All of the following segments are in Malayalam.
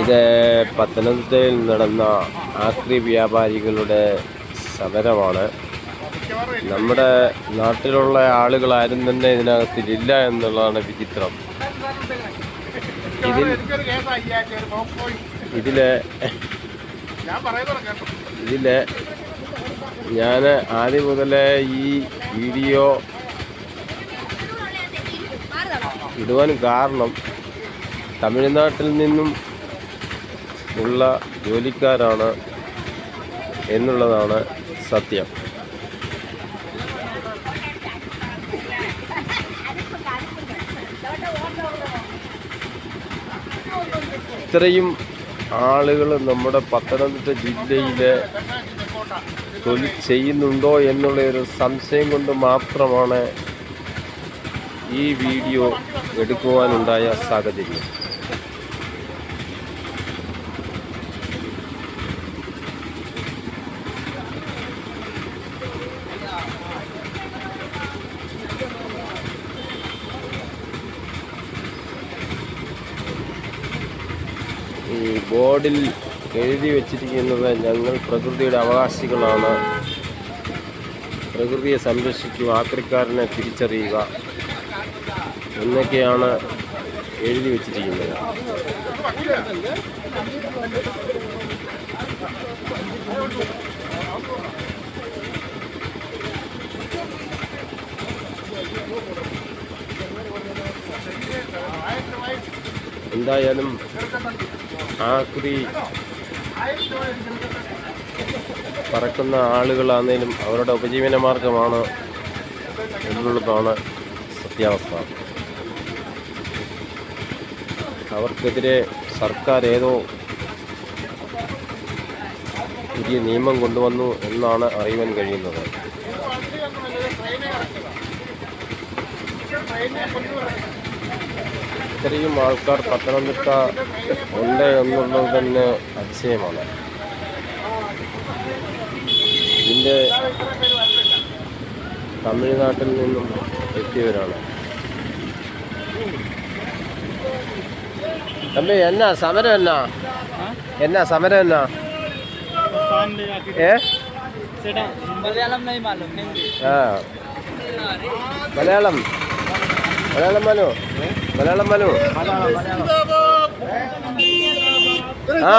ഇത് പത്തനംതിട്ടയിൽ നടന്ന ആക്രി വ്യാപാരികളുടെ സമരമാണ്. നമ്മുടെ നാട്ടിലുള്ള ആളുകളാരും തന്നെ ഇതിനകത്തിലില്ല എന്നുള്ളതാണ് വിചിത്രം. ഇതിൽ ഇതിലെ ഇതിൽ ഞാൻ ആദ്യം മുതലേ ഈ വീഡിയോ ഇടുവാൻ കാരണം തമിഴ്നാട്ടിൽ നിന്നും ഉള്ള ജോലിക്കാരാണ് എന്നുള്ളതാണ് സത്യം. ഇത്രയും ആളുകൾ നമ്മുടെ പത്തനംതിട്ട ജില്ലയിലെ തൊഴിൽ ചെയ്യുന്നുണ്ടോ എന്നുള്ള ഒരു സംശയം കൊണ്ട് മാത്രമാണ് ഈ വീഡിയോ എടുക്കുവാനുണ്ടായ സാഹചര്യം. ഈ ബോർഡിൽ എഴുതി വച്ചിരിക്കുന്നത് ഞങ്ങൾ പ്രകൃതിയുടെ അവകാശികളാണ്. പ്രകൃതിയെ സംരക്ഷിക്കുക ആക്രിക്കാരനെ തിരിച്ചറിയുക എന്നൊക്കെയാണ് എഴുതി വച്ചിരിക്കുന്നത്. എന്തായാലും കുതി പറക്കുന്ന ആളുകളാണേലും അവരുടെ ഉപജീവന മാർഗമാണ് എന്നുള്ളതാണ് സത്യാവസ്ഥ. അവർക്കെതിരെ സർക്കാർ ഏതോ പുതിയ നിയമം കൊണ്ടുവന്നു എന്നാണ് അറിയുവാൻ കഴിയുന്നത്. ഇത്രയും ആൾക്കാർ പത്തനംതിട്ട ഉണ്ട് എന്നുള്ളത് തന്നെ അതിശയമാണ്. ഇതിന്റെ തമിഴ്നാട്ടിൽ നിന്നും എത്തിയവരാണ്. തമ്പി എന്നാ? സമരം എന്നാ? എന്നാ സമരം എന്നാ? ഏ? മലയാളം മലയാളം. മലയാളം മനു. മലയാളം വലു ആ.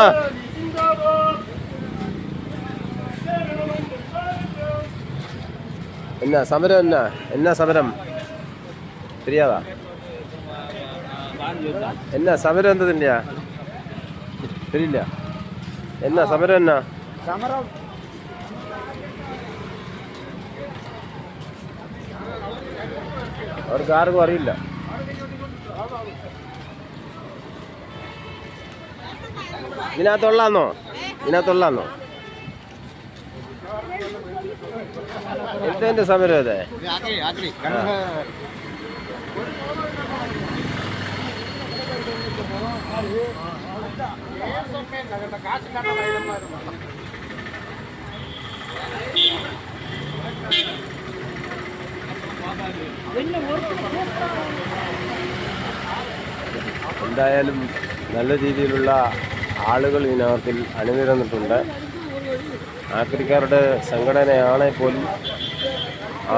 എന്നാ സമരം എന്നാ? എന്നാ സമരം? ശരിയാതാ എന്നാ സമരം എന്താ തന്നെയാ ശരിയില്ല എന്നാ സമരം എന്നാ? അവർക്ക് ആർക്കും അറിയില്ല. ഇതിനകത്തുള്ളാന്നോ? ഇതിനകത്തുള്ളാന്നോ? എന്തെന്റെ സമരം അതെ കാശില്ലാത്ത മൈതന്മാരുമാണ് എന്തായാലും നല്ല രീതിയിലുള്ള ആളുകൾ ഇതിനകത്തിൽ അണിനിരന്നിട്ടുണ്ട്. ആക്രിക്കാരുടെ സംഘടനയാണെ പോലും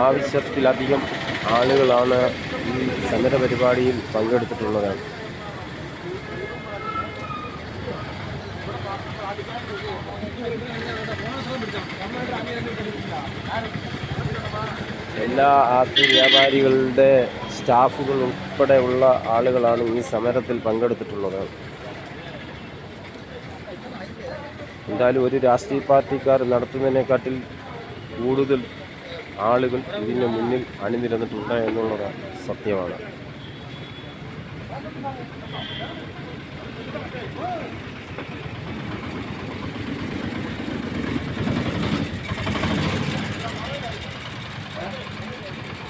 ആവശ്യത്തിലധികം ആളുകളാണ് ഈ സമര പരിപാടിയിൽ പങ്കെടുത്തിട്ടുള്ളത്. എല്ലാ ആക്രി വ്യാപാരികളുടെ സ്റ്റാഫുകൾ ഉൾപ്പെടെ ഉള്ള ആളുകളാണ് ഈ സമരത്തിൽ പങ്കെടുത്തിട്ടുള്ളത്. എന്തായാലും ഒരു രാഷ്ട്രീയ പാർട്ടിക്കാർ നടത്തുന്നതിനെക്കാട്ടിൽ കൂടുതൽ ആളുകൾ ഇതിന് മുന്നിൽ അണിനിരന്നിട്ടുണ്ട് എന്നുള്ളത് സത്യമാണ്.